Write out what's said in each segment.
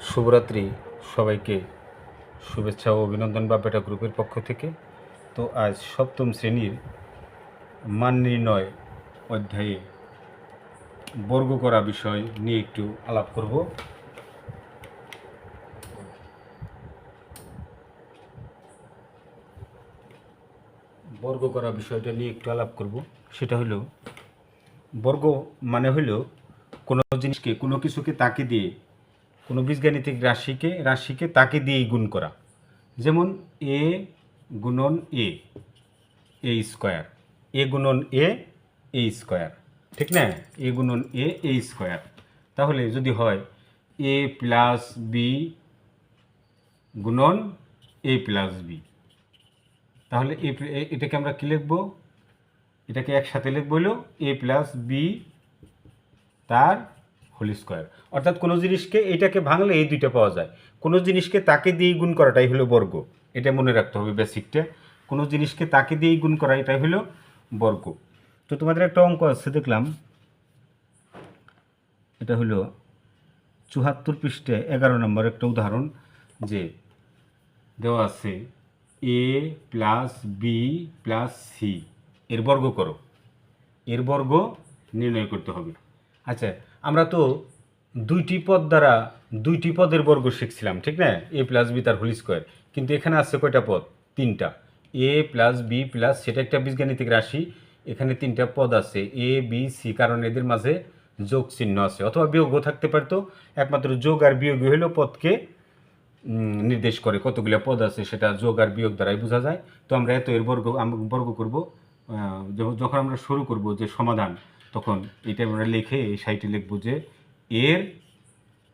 শুভরাত্রি সবাইকে। শুভেচ্ছা ও অভিনন্দন বাপেটা গ্রুপের পক্ষ থেকে। তো আজ সপ্তম শ্রেণির মান নির্ণয় অধ্যায়ে বর্গ করা বিষয় নিয়ে একটু আলাপ করব। বর্গ করা বিষয়টা নিয়ে একটু আলাপ করব। সেটা হলো, বর্গ মানে হলো কোনো জিনিসকে, কোনো কিছুকে তাকে দিয়ে কোনো বীজগাণিতিক রাশিকে রাশিকে তাকে দিয়েই গুণ করা। যেমন এ গুণন এ এ স্কোয়ার এ গুণন এ এ স্কোয়ার ঠিক না? এ গুণন এ এ স্কোয়ার তাহলে যদি হয় এ প্লাস বি গুণন এ প্লাস বি তাহলে এ এটাকে আমরা কী লিখব? এটাকে একসাথে লিখব এ প্লাস বি তার হোল স্কোয়ার। অর্থাৎ কোনো জিনিসকে, এটাকে ভাঙলে এই দুইটা পাওয়া যায়। কোনো জিনিসকে তাকে দিয়েই গুণ করাটাই হলো বর্গ। এটা মনে রাখতে হবে বেসিকটা। কোনো জিনিসকে তাকে দিয়েই গুণ করা, এটাই হলো বর্গ। তো তোমাদের একটা অঙ্ক আছে, দেখলাম। এটা হলো চুহাত্তর পৃষ্ঠে এগারো নম্বর একটা উদাহরণ যে দেওয়া আছে, A plus B plus C. এর বর্গ করো। এর বর্গ নির্ণয় করতে হবে। আচ্ছা আমরা তো দুইটি পদ দ্বারা দুইটি পদের বর্গ শিখছিলাম, ঠিক না? এ প্লাস বি তার হোল স্কোয়ার কিন্তু এখানে আছে কয়টা পদ? তিনটা। এ প্লাস বি প্লাস সেটা একটা বীজগাণিতিক রাশি। এখানে তিনটা পদ আছে এ বি সি কারণ এদের মাঝে যোগ চিহ্ন আছে। অথবা বিয়োগও থাকতে পারতো। একমাত্র যোগ আর বিয়োগ হলো পদকে নির্দেশ করে কতগুলো পদ আছে, সেটা যোগ আর বিয়োগ দ্বারাই বোঝা যায়। তো আমরা এত এর বর্গ বর্গ করব যখন আমরা শুরু করব যে সমাধান তখন এটা আমরা লিখে এই সাইটে লিখব যে এর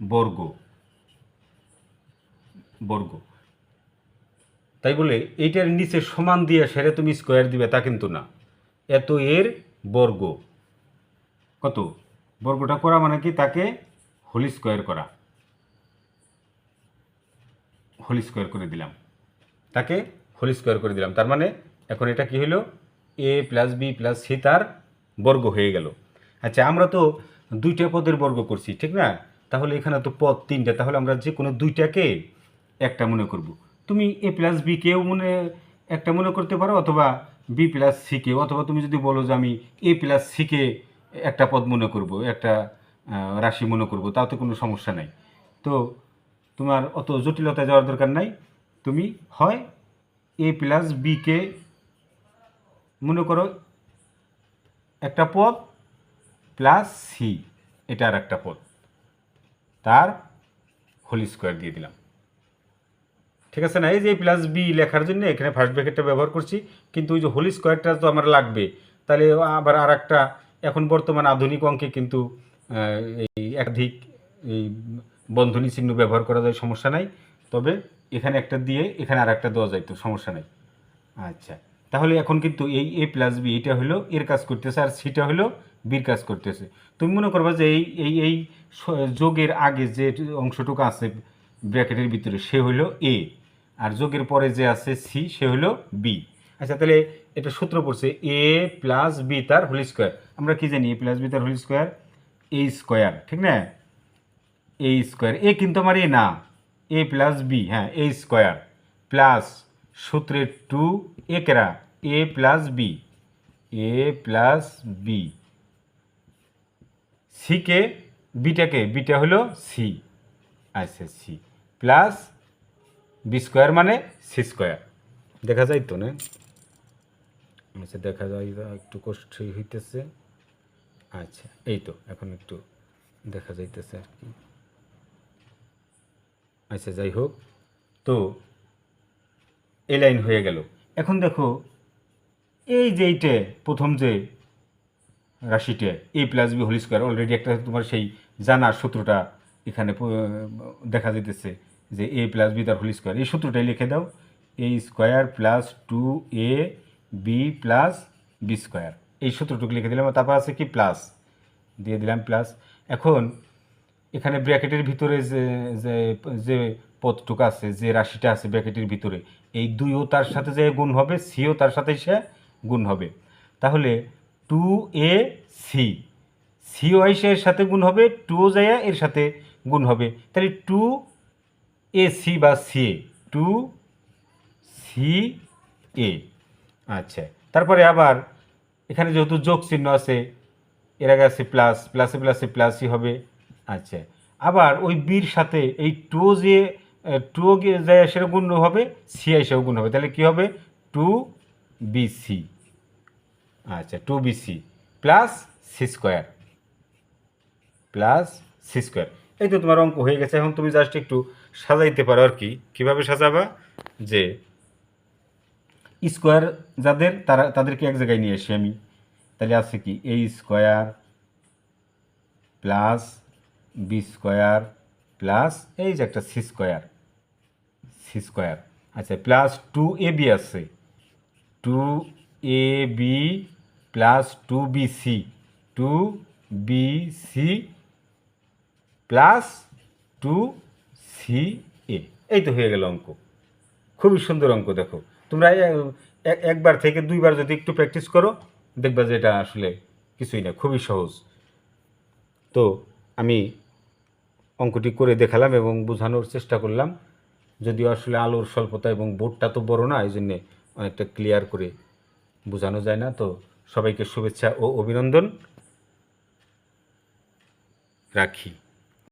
বর্গ। বর্গ। তাই বলে এইটার নিচে সমান দিয়ে সেরে তুমি স্কোয়ার দিবে, তা কিন্তু না। এত এর বর্গ। কত? বর্গটা করা মানে কি? তাকে হোল স্কোয়ার করা। হোল স্কোয়ার করে দিলাম। তাকে হোল স্কোয়ার করে দিলাম। তার মানে এখন এটা কি হলো A plus B plus C তার বর্গ হয়ে গেল। আচ্ছা আমরা তো দুইটা পদের বর্গ করছি, ঠিক না? তাহলে এখানে তো পদ তিনটা, তাহলে আমরা যে কোনো দুইটাকে একটা মনে করব। তুমি এ প্লাস বি কেও মনে, একটা মনে করতে পারো, অথবা বি প্লাস সি কেও, অথবা তুমি যদি বলো যে আমি এ প্লাস সিকে একটা পদ মনে করব, একটা রাশি মনে করব, তাতে কোনো সমস্যা নাই। তো তোমার অত জটিলতায় যাওয়ার দরকার নাই। তুমি হয় এ প্লাস বিকে মনে করো একটা পদ প্লাস সি এটা আর একটা পদ। তার হোল স্কোয়ার দিয়ে দিলাম। ঠিক আছে না? এই যে প্লাস বি লেখার জন্য এখানে ফার্স্ট ব্র্যাকেটটা ব্যবহার করছি, কিন্তু ওই যে হোল স্কোয়ারটা তো আমার লাগবে। তাহলে আবার আর একটা এখন বর্তমান আধুনিক অঙ্কে কিন্তু এই একাধিক, এই বন্ধনী চিহ্ন ব্যবহার করা যায়, সমস্যা নাই। তবে এখানে একটা দিয়ে এখানে আর একটা দেওয়া যায়, তো সমস্যা নাই। আচ্ছা। তাহলে এখন কিন্তু এই এ প্লাস বি এটা হলো এর কাজ করতেছে আর সিটা হলো বির কাজ করতেছে। তুমি মনে করবা যে এই এই এই যোগের আগে যে অংশটুকু আছে ব্র্যাকেটের ভিতরে, সে হলো এ আর যোগের পরে যে আছে সি সে হলো বি আচ্ছা তাহলে এটা সূত্র পড়ছে এ প্লাস বি তার হোল স্কোয়ার আমরা কি জানি এ প্লাস বি তার হোল স্কোয়ার এ স্কোয়ার ঠিক না? এ স্কোয়ার এ কিন্তু আমার এ না। এ প্লাস বি হ্যাঁ এ স্কোয়ার প্লাস সূত্রের টু এ কেরা A plus B, A plus B. সিকে বিটাকে বিটা হলো সি। আচ্ছা সি প্লাস বি স্কোয়ার মানে সি স্কোয়ার। দেখা যায় তো না? আচ্ছা দেখা যায় একটু কষ্ট হইতেছে। আচ্ছা এই তো, এখন একটু দেখা যাইতেছে আর কি। আচ্ছা যাই হোক। তো এই লাইন হয়ে গেল। এখন দেখো, এই যে এইটে, প্রথম যে রাশিটে A plus B whole square already একটা তোমার সেই জানার সূত্রটা এখানে দেখা যাইতেছে যে এ প্লাস বি তার হোল স্কোয়ার এই সূত্রটাই লিখে দাও A square plus two A B plus B square এই সূত্রটুকু লিখে দিলাম, তারপর আছে কি প্লাস দিয়ে দিলাম প্লাস এখন এখানে ব্র্যাকেটের ভিতরে যে যে পদটুকু আছে, যে রাশিটা আছে ব্র্যাকেটের ভিতরে, এই দুইও তার সাথে যে গুণ হবে, সিও তার সাথে সে গুণ হবে। তাহলে টু এ সি সিও আইসে এর সাথে গুণ হবে টুও যায় এর সাথে গুণ হবে। তাহলে টু এ সি বা C A two C A আচ্ছা তারপরে আবার এখানে যেহেতু যোগ চিহ্ন আছে, এর আগে আছে প্লাস প্লাসে প্লাসে প্লাসই হবে। আচ্ছা আবার ওই বির সাথে এই টু যে টু যায় সেটা গুণ হবে সি এসেও গুণ হবে। তাহলে কী হবে? টু বি সি আচ্ছা two B C plus C square plus C square এই তো তোমার অঙ্ক হয়ে গেছে, এখন তুমি জাস্ট একটু সাজাইতে পারো আর কি। কীভাবে সাজাবা? যে স্কোয়ার যাদের, তারা, তাদেরকে এক জায়গায় নিয়ে আসি আমি। তাহলে আছে কি? A square plus B square plus এই যে একটা সি স্কোয়ার সি স্কোয়ার। আচ্ছা প্লাস টু এ বি আছে। Two A B plus two B C two B C plus two C A এই তো হয়ে গেল অঙ্ক। খুবই সুন্দর অঙ্ক, দেখো। তোমরা একবার থেকে দুইবার যদি একটু প্র্যাকটিস করো, দেখবা যে এটা আসলে কিছুই না, খুবই সহজ। তো আমি অঙ্কটি করে দেখালাম এবং বোঝানোর চেষ্টা করলাম। যদিও আসলে আলোর স্বল্পতা এবং বোর্ডটা তো বড় না এই জন্যে অনেকটা ক্লিয়ার করে বোঝানো যায় না। তো সবাইকে শুভেচ্ছা ও অভিনন্দন। রাখি।